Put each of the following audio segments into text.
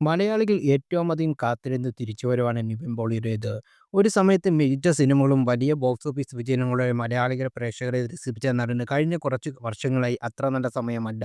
മലയാളികൾ ഏറ്റവും അധികം കാത്തിരുന്ന തിരിച്ചുവരവാണ് നിവിൻ പോളിയുടേത്. ഒരു സമയത്ത് മികച്ച സിനിമകളും വലിയ ബോക്സ് ഓഫീസ് വിജയങ്ങളോടെ മലയാളികളെ പ്രേക്ഷകരെ രസിപ്പിച്ച നടന് കഴിഞ്ഞ കുറച്ച് വർഷങ്ങളായി അത്ര നല്ല സമയമല്ല.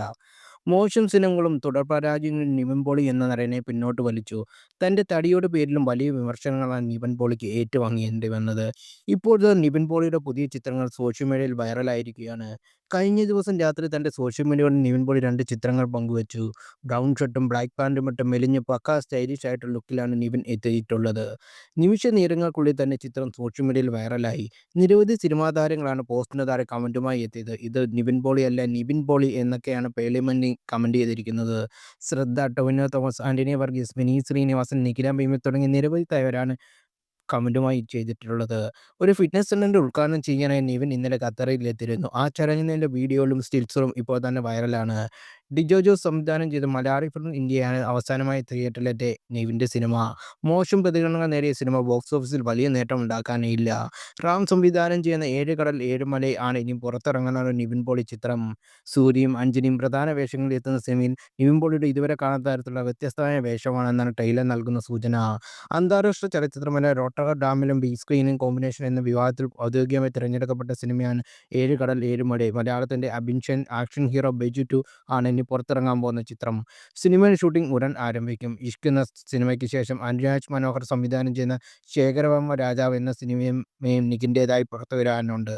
മോശം സിനിമകളും തുടർപരാജയങ്ങളും നിവിൻ പോളി എന്ന നടനെ പിന്നോട്ട് വലിച്ചു. തന്റെ തടിയുടെ പേരിലും വലിയ വിമർശനങ്ങളാണ് നിവിൻ പോളിക്ക് ഏറ്റുവാങ്ങേണ്ടി വന്നത്. ഇപ്പോഴത്തെ നിവിൻ പോളിയുടെ പുതിയ ചിത്രങ്ങൾ സോഷ്യൽ മീഡിയയിൽ വൈറലായിരിക്കുകയാണ്. കഴിഞ്ഞ ദിവസം രാത്രി തന്റെ സോഷ്യൽ മീഡിയയിൽ നിവിൻ പോളി രണ്ട് ചിത്രങ്ങൾ പങ്കുവച്ചു. ബ്രൗൺ ഷർട്ടും ബ്ലാക്ക് പാന്റും ഇട്ട് മെലിഞ്ഞ് പക്കാ സ്റ്റൈലിഷ് ആയിട്ടുള്ള ലുക്കിലാണ് നിവിൻ എത്തിയിട്ടുള്ളത്. നിമിഷ നേരങ്ങൾക്കുള്ളിൽ തന്നെ ചിത്രം സോഷ്യൽ മീഡിയയിൽ വൈറലായി. നിരവധി സിനിമാ താരങ്ങളാണ് പോസ്റ്റിന് താഴെ കമന്റുമായി എത്തിയത്. ഇത് നിവിൻ പോളി അല്ല നിവിൻ പോളി എന്നൊക്കെയാണ് പേളിമന്നി കമന്റ് ചെയ്തിരിക്കുന്നത്. ശ്രദ്ധ, ടൊവിനോ തോമസ്, ആന്റണി വർഗീസ്, വിനീത് ശ്രീനിവാസൻ, നിഖില ഭീമൻ തുടങ്ങി നിരവധി തയ്യാറാണ് കമന്റുമായി ചെയ്തിട്ടുള്ളത്. ഒരു ഫിറ്റ്നസ് സെന്ററിന്റെ ഉദ്ഘാടനം ചെയ്യാനായി നിവിൻ ഇന്നലെ ഖത്തറിൽ എത്തിയിരുന്നു. ആ ചടങ്ങിന്റെ വീഡിയോകളും സ്റ്റിൽസും ഇപ്പോൾ തന്നെ വൈറലാണ്. ഡിജോ ജോസ് സംവിധാനം ചെയ്ത മലയാളി ഫിലിം ഇന്ത്യയാണ് അവസാനമായി തിയേറ്ററിലെത്തിയ നെയ്വിന്റെ സിനിമ. മോശം പ്രതികരണങ്ങൾ നേടിയ സിനിമ ബോക്സ് ഓഫീസിൽ വലിയ നേട്ടം ഉണ്ടാക്കാനേയില്ല റാം സംവിധാനം ചെയ്യുന്ന ഏഴ് കടൽ ഏഴുമല ആണ് ഇനി പുറത്തിറങ്ങാനുള്ള നിവിൻ പോളി ചിത്രം. സൂര്യയും അഞ്ജനിയും പ്രധാന വേഷങ്ങളിൽ എത്തുന്ന സിനിമയിൽ നിവിൻ പോളിയുടെ ഇതുവരെ കാണാത്ത തരത്തിലുള്ള വ്യത്യസ്തമായ വേഷമാണെന്നാണ് ടൈലർ നൽകുന്ന സൂചന. അന്താരാഷ്ട്ര ചലച്ചിത്രമേള റോട്ടർ ഡാമിലും ബി സ്ക്രീനും കോമ്പിനേഷൻ എന്ന വിവാഹത്തിൽ ഔദ്യോഗികമായി തിരഞ്ഞെടുക്കപ്പെട്ട സിനിമയാണ് ഏഴ് കടൽ ഏഴുമല മലയാളത്തിന്റെ അബിൻഷൻ ആക്ഷൻ ഹീറോ ബെജു ടു ആണ് ഇനി പുറത്തിറങ്ങാൻ പോകുന്ന ചിത്രം. സിനിമയുടെ ഷൂട്ടിംഗ് ഉടൻ ആരംഭിക്കും. ഇഷ്ക് എന്ന സിനിമയ്ക്ക് ശേഷം അനുരാജ് മനോഹർ സംവിധാനം ചെയ്യുന്ന ശേഖരവർമ്മ രാജാവ് എന്ന സിനിമയും നിഖിന്റേതായി പുറത്തുവരാനുണ്ട്.